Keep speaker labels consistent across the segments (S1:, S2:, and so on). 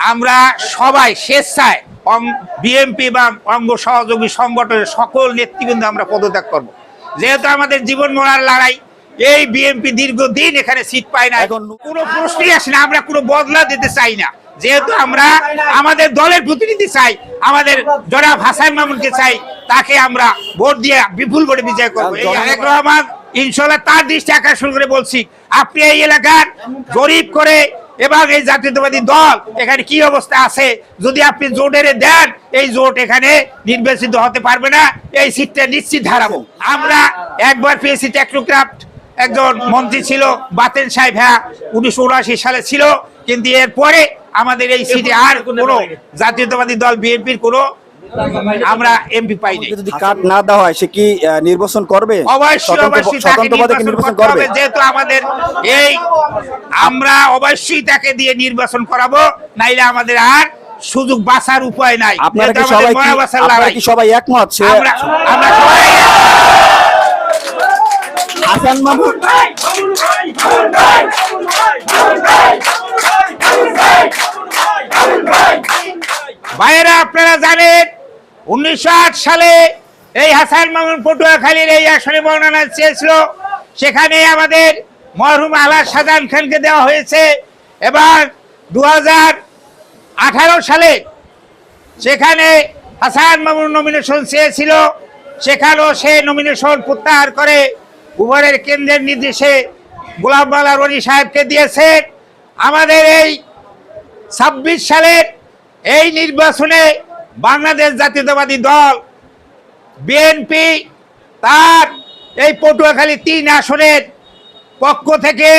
S1: আমরা সবাই স্বেচ্ছায় বিএমপি বা অঙ্গ সহযোগী সংগঠনের সকল নেতৃবৃন্দ আমরা পদত্যাগ করব। যেহেতু আমাদের জীবন মরার লড়াই এই বিএমপি দীর্ঘদিন এখানে সিট পায় না
S2: এখন-
S1: কোনো প্রশ্নই আসে না আমরা কোনো বদলা দিতে চাই না। যেহেতু আমরা আমাদের দলের প্রতিনিধি চাই আমাদের জনাব হাসান মামুনকে চাই তাকে আমরা ভোট দিয়ে বিপুল ভোটে বিজয় করব। এই আরেক রহমান ইনশাল্লাহ তার দৃষ্টি আকর্ষণ করে বলছি আপনি এই এলাকার জরিপ করে এবং এই জাতীয়তাবাদী দল, এখানে কি অবস্থা আছে? যদি আপনি জোট জোটের দেন, এই জোট এখানে নির্বাচিত হতে পারবে না, এই সিটটা নিশ্চিত হারাবো। আমরা একবার পেয়েছি টেকনোক্রাফট একজন মন্ত্রী ছিল, বাতেন সাহেব হ্যাঁ উনিশশো উনআশি সালে ছিল, কিন্তু এরপরে আমাদের এই সিটে আর কোনো জাতীয়তাবাদী দল, বিএনপির কোনো আমরা এমপি পাইনি
S2: যদি কার্ড না দেওয়া হয় সে কি নির্বাচন করবে?
S1: অবশ্যই অবশ্যই তাকে নির্বাচন
S2: করবে?
S1: যেহেতু আমাদের এই আমরা অবশ্যই তাকে দিয়ে নির্বাচন করাবো নাইলে আমাদের আর সুযোগ বাঁচার উপায় নাই।
S2: আপনারা কি সবাই আপনারা কি সবাই একমত
S1: আমরা আমরা সবাই
S2: হাসান মাহমুদ
S1: ভাইয়েরা আপনারা জানেন উনিশশো সালে এই হাসান মামুন পটুয়াখালীর এই আসনে বর্ণনা চেয়েছিল। সেখানে আমাদের মরহুম আলা সাজান খানকে দেওয়া হয়েছে এবং দু আঠারো সালে সেখানে হাসান মামুন নমিনেশন চেয়েছিল। সেখানেও সে নমিনেশন প্রত্যাহার করে উভয়ের কেন্দ্রের নির্দেশে গোলাম মালা রনি সাহেবকে দিয়েছেন আমাদের এই ছাব্বিশ সালের এই নির্বাচনে বাংলাদেশ জাতীয়তাবাদী দল, বিএনপি, তার এই পটুয়াখালী তিন আসনের পক্ষ থেকে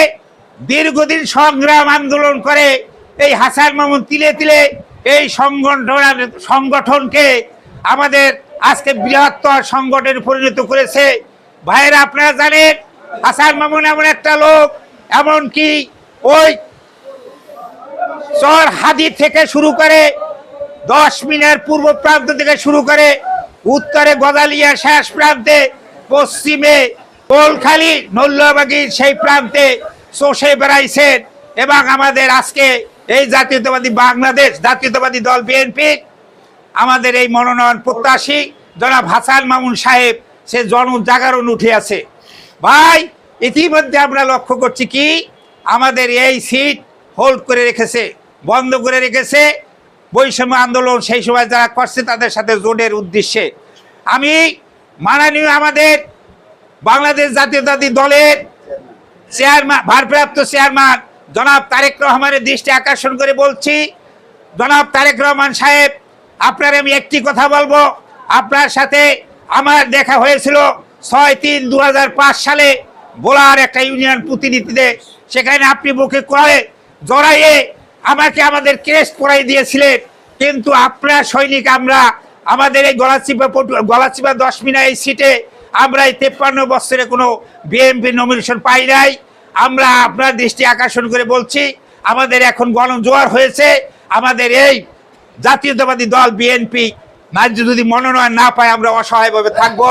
S1: দীর্ঘদিন সংগ্রাম আন্দোলন করে এই হাসান মামুন তিলে তিলে এই সংগঠন সংগঠনকে আমাদের আজকে বৃহত্তর সংগঠনে পরিণত করেছে। ভাইয়েরা, আপনারা জানেন, হাসান মামুন এমন একটা লোক, এমনকি ওই চর হাদি থেকে শুরু করে দশ মিনার পূর্ব প্রান্ত থেকে শুরু করে উত্তরে গদালিয়া শেষ প্রান্তে, পশ্চিমে কোলখালি নল্লবাগির সেই প্রান্তে চষে বেড়াইছেন এবং আমাদের আজকে এই জাতীয়তাবাদী বাংলাদেশ, জাতীয়তাবাদী দল বিএনপি আমাদের এই মনোনয়ন প্রত্যাশী জনাব হাসান মামুন সাহেব, সে জন জাগরণ উঠে আছে। ভাই, ইতিমধ্যে আমরা লক্ষ্য করছি কি, আমাদের এই সিট হোল্ড করে রেখেছে, বন্ধ করে রেখেছে বৈষম্য আন্দোলন সেই সময় যারা করছে তাদের সাথে জোটের উদ্দেশ্যে। আমি মাননীয় আমাদের বাংলাদেশ জাতীয়তাবাদী দলের চেয়ারম্যান, ভারপ্রাপ্ত চেয়ারম্যান জনাব তারেক রহমানের দৃষ্টি আকর্ষণ করে বলছি, জনাব তারেক রহমান সাহেব, আপনার আমি একটি কথা বলব। আপনার সাথে আমার দেখা হয়েছিল ছয় তিন দু সালে বোলার একটা ইউনিয়ন প্রতিনিধিতে সেখানে আপনি বুকে করে জড়াইয়ে আমাকে আমাদের কেস করাই দিয়েছিলেন। কিন্তু আপনার সৈনিক আমরা, আমাদের এই গলাচিপা পটু, গলাচিপা দশ মিনা এই সিটে আমরা এই তেপ্পান্ন বছরে কোনো বিএমপি নমিনেশন পাই নাই। আমরা আপনার দৃষ্টি আকর্ষণ করে বলছি, আমাদের এখন গণজোয়ার হয়েছে। আমাদের এই জাতীয়তাবাদী দল বিএনপি যদি মনোনয়ন না পায় আমরা অসহায়ভাবে থাকব।